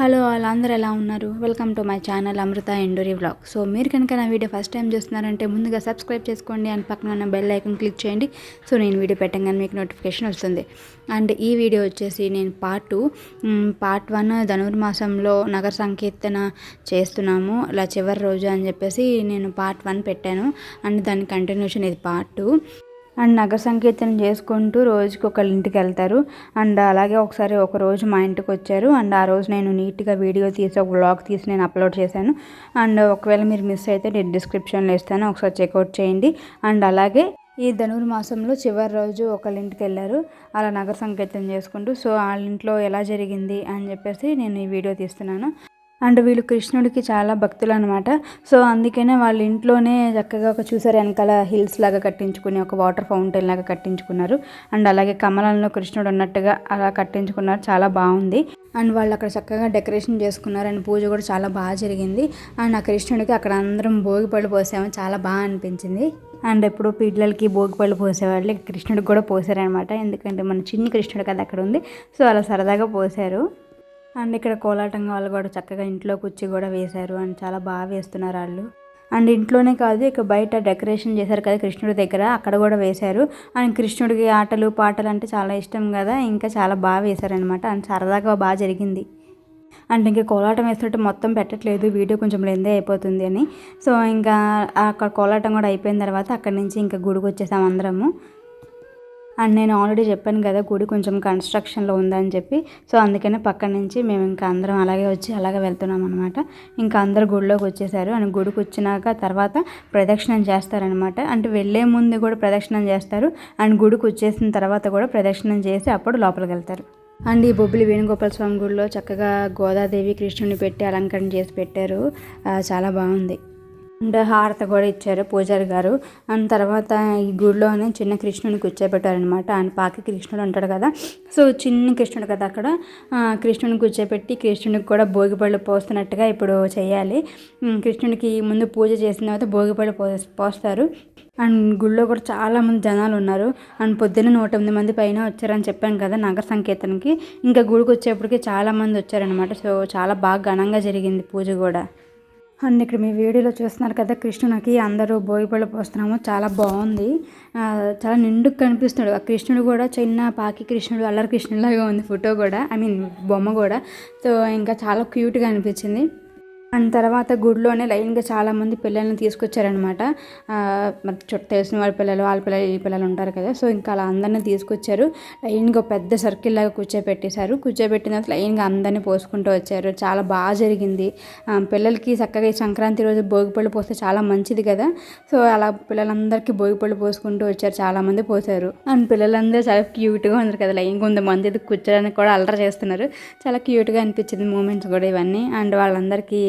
Hello వాళ్ళందరూ ఎలా ఉన్నారు? Welcome to my channel Amrutha ఎండోరీ vlog so మీరు కనుక నా వీడియో ఫస్ట్ టైం చూస్తున్నారంటే ముందుగా సబ్స్క్రైబ్ చేసుకోండి అండ్ పక్కన ఉన్న బెల్ ఐకన్ క్లిక్ చేయండి. సో నేను వీడియో పెట్టగానే మీకు నోటిఫికేషన్ వస్తుంది. అండ్ ఈ వీడియో వచ్చేసి నేను పార్ట్ టూ పార్ట్ వన్ ధనుర్మాసంలో నగర సంకీర్తన చేస్తున్నాము. ఇలా చివరి రోజు అని చెప్పేసి నేను పార్ట్ వన్ పెట్టాను. అండ్ దాని కంటిన్యూషన్ ఇది పార్ట్ టూ అండ్ నగర సంకీర్తన చేసుకుంటూ రోజుకి ఒకళ్ళ ఇంటికి వెళ్తారు. అండ్ అలాగే ఒకసారి ఒక రోజు మా ఇంటికి వచ్చారు. అండ్ ఆ రోజు నేను నీట్గా వీడియో తీసి ఒక బ్లాగ్ తీసి నేను అప్లోడ్ చేశాను. అండ్ ఒకవేళ మీరు మిస్ అయితే నేను డిస్క్రిప్షన్లో ఇస్తాను. ఒకసారి చెక్అవుట్ చేయండి. అండ్ అలాగే ఈ ధనుర్మాసంలో చివరి రోజు ఒకళ్ళ ఇంటికి వెళ్ళారు. అలా నగర సంకీర్తన చేసుకుంటూ సో వాళ్ళ ఇంట్లో ఎలా జరిగింది అని చెప్పేసి నేను ఈ వీడియో తీస్తున్నాను. అండ్ వీళ్ళు కృష్ణుడికి చాలా భక్తులు అనమాట సో అందుకనే వాళ్ళ ఇంట్లోనే చక్కగా ఒక చూసారు వెనకాల హిల్స్ లాగా కట్టించుకుని ఒక వాటర్ ఫౌంటైన్ లాగా కట్టించుకున్నారు. అండ్ అలాగే కమలంలో కృష్ణుడు ఉన్నట్టుగా అలా కట్టించుకున్నారు చాలా బాగుంది. అండ్ వాళ్ళు అక్కడ చక్కగా డెకరేషన్ చేసుకున్నారు అండ్ పూజ కూడా చాలా బాగా జరిగింది. అండ్ ఆ కృష్ణుడికి అక్కడ అందరం భోగిపళ్ళు పోసాము చాలా బాగా అనిపించింది. అండ్ ఎప్పుడు పిల్లలకి భోగిపళ్ళు పోసేవాళ్ళు కృష్ణుడికి కూడా పోసారనమాట ఎందుకంటే మన చిన్ని కృష్ణుడు కదా అక్కడ ఉంది. సో అలా సరదాగా పోసారు. అండ్ ఇక్కడ కోలాటం వాళ్ళు కూడా చక్కగా ఇంట్లో కూర్చి కూడా వేశారు అండ్ చాలా బాగా వేస్తున్నారు వాళ్ళు. అండ్ ఇంట్లోనే కాదు ఇక బయట డెకరేషన్ చేశారు కదా కృష్ణుడి దగ్గర అక్కడ కూడా వేశారు. అండ్ కృష్ణుడికి ఆటలు పాటలు అంటే చాలా ఇష్టం కదా ఇంకా చాలా బాగా వేశారనమాట అండ్ సరదాగా బాగా జరిగింది. అండ్ ఇంకా కోలాటం వేస్తుంటే మొత్తం పెట్టట్లేదు వీడియో కొంచెం లెందే అయిపోతుంది అని. సో ఇంకా అక్కడ కోలాటం కూడా అయిపోయిన తర్వాత అక్కడి నుంచి ఇంకా గుడికి వచ్చేసాం అందరము. అండ్ నేను ఆల్రెడీ చెప్పాను కదా గుడి కొంచెం కన్స్ట్రక్షన్లో ఉందని చెప్పి. సో అందుకనే పక్క నుంచి మేము ఇంకా అందరం అలాగే వచ్చి అలాగే వెళ్తున్నాం అనమాట ఇంకా అందరు గుడిలోకి వచ్చేసారు. అండ్ గుడికి వచ్చినాక తర్వాత ప్రదక్షిణం చేస్తారనమాట అంటే వెళ్ళే ముందు కూడా ప్రదక్షిణం చేస్తారు. అండ్ గుడికి వచ్చేసిన తర్వాత కూడా ప్రదక్షిణం చేసి అప్పుడు లోపలికి వెళ్తారు. అండ్ ఈ బొబ్బిలి వేణుగోపాల స్వామి గుడిలో చక్కగా గోదాదేవి కృష్ణుని పెట్టి అలంకరణ చేసి పెట్టారు. చాలా బాగుంది. అండ్ హారత కూడా ఇచ్చారు పూజారి గారు. అండ్ తర్వాత ఈ గుడిలోనే చిన్న కృష్ణుని కూర్చోబెట్టారనమాట ఆయన పాకి కృష్ణుడు ఉంటాడు కదా. సో చిన్న కృష్ణుడు కదా అక్కడ. కృష్ణుని కూర్చోబెట్టి కృష్ణుడికి కూడా భోగిపళ్ళు పోస్తున్నట్టుగా ఇప్పుడు చేయాలి. కృష్ణుడికి ముందు పూజ చేసిన తర్వాత భోగిపళ్ళు పో పోస్తారు. అండ్ గుళ్ళో కూడా చాలామంది జనాలు ఉన్నారు. అండ్ పొద్దున్న నూట ఎనిమిది మంది పైన వచ్చారని చెప్పాను కదా నగర సంకేతానికి ఇంకా గుడికి వచ్చేప్పటికి చాలామంది వచ్చారనమాట సో చాలా బాగా ఘనంగా జరిగింది పూజ కూడా. అండ్ ఇక్కడ మీ వీడియోలో చూస్తున్నారు కదా కృష్ణునికి అందరూ భోగిపళ్ళు పోస్తున్నాము. చాలా బాగుంది. చాలా నిండుకు కనిపిస్తున్నాడు. ఆ కృష్ణుడు కూడా చిన్న పాకి కృష్ణుడు అల్లరి కృష్ణులాగా ఉంది ఫోటో కూడా. ఐ మీన్ బొమ్మ కూడా. సో ఇంకా చాలా క్యూట్గా అనిపించింది. అండ్ తర్వాత గుడిలోనే లైన్గా చాలామంది పిల్లల్ని తీసుకొచ్చారనమాట. చుట్టూ తెలిసిన వాళ్ళ పిల్లలు వాళ్ళ పిల్లలు ఈ పిల్లలు ఉంటారు కదా. సో ఇంకా అలా అందరినీ తీసుకొచ్చారు. లైన్గా పెద్ద సర్కిల్ లాగా కూర్చోబెట్టేశారు. కూర్చోబెట్టిన తర్వాత లైన్గా అందరినీ పోసుకుంటూ వచ్చారు. చాలా బాగా జరిగింది. పిల్లలకి చక్కగా సంక్రాంతి రోజు భోగిపళ్ళు పోస్తే చాలా మంచిది కదా. సో అలా పిల్లలందరికీ భోగిపళ్ళు పోసుకుంటూ వచ్చారు. చాలామంది పోసారు. అండ్ పిల్లలందరూ చాలా క్యూట్గా ఉన్నారు కదా. లైన్గా కొంతమంది కూర్చోడానికి కూడా అల్లరి చేస్తున్నారు. చాలా క్యూట్గా అనిపించింది. మూమెంట్స్ కూడా ఇవన్నీ. అండ్ వాళ్ళందరికీ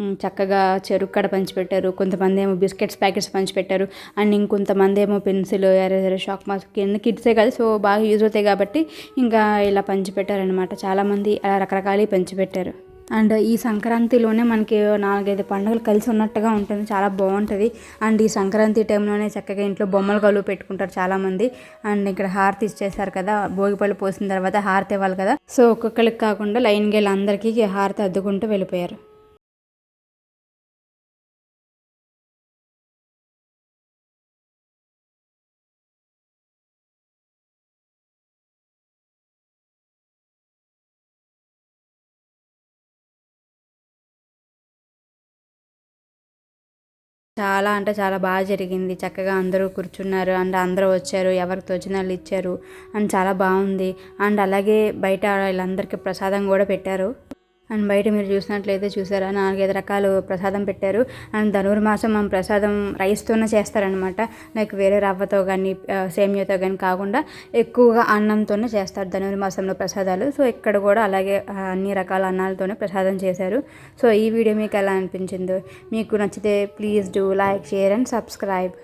చక్కగా చెరుకు కడ పంచిపెట్టారు. కొంతమంది ఏమో బిస్కెట్స్ ప్యాకెట్స్ పంచిపెట్టారు. అండ్ ఇంకొంతమంది ఏమో పెన్సిల్ ఎరేజర్ షాక్ మాస్క్ కింద కిడ్సే కదా. సో బాగా యూజ్ అవుతాయి కాబట్టి ఇంకా ఇలా పంచిపెట్టారనమాట చాలామంది అలా రకరకాలు పంచిపెట్టారు. అండ్ ఈ సంక్రాంతిలోనే మనకి నాలుగైదు పండుగలు కలిసి ఉన్నట్టుగా ఉంటుంది. చాలా బాగుంటుంది. అండ్ ఈ సంక్రాంతి టైంలోనే చక్కగా ఇంట్లో బొమ్మలు కలువ పెట్టుకుంటారు చాలామంది అండ్ ఇక్కడ హారతి ఇచ్చేసారు కదా. భోగిపళ్ళు పోసిన తర్వాత హారతి ఇవ్వాలి కదా. సో ఒక్కొక్కరికి కాకుండా లైన్ గేల్ అందరికీ హారతి అద్దుకుంటూ వెళ్ళిపోయారు. చాలా అంటే చాలా బాగా జరిగింది. చక్కగా అందరూ కూర్చున్నారు. అండ్ అందరూ వచ్చారు. ఎవరికి తోచిన వాళ్ళు ఇచ్చారు. అండ్ చాలా బాగుంది. అండ్ అలాగే బయట వీళ్ళందరికీ ప్రసాదం కూడా పెట్టారు. అండ్ బయట మీరు చూసినట్లయితే చూసారా నాలుగైదు రకాలు ప్రసాదం పెట్టారు. అండ్ ధనుర్మాసం మనం ప్రసాదం రైస్తోనే చేస్తారనమాట లైక్ వేరే రవ్వతో కానీ సేమియాతో కానీ కాకుండా ఎక్కువగా అన్నంతోనే చేస్తారు ధనుర్మాసంలో ప్రసాదాలు. సో ఇక్కడ కూడా అలాగే అన్ని రకాల అన్నాలతోనే ప్రసాదం చేశారు. సో ఈ వీడియో మీకు ఎలా అనిపించిందో మీకు నచ్చితే please do like share and subscribe.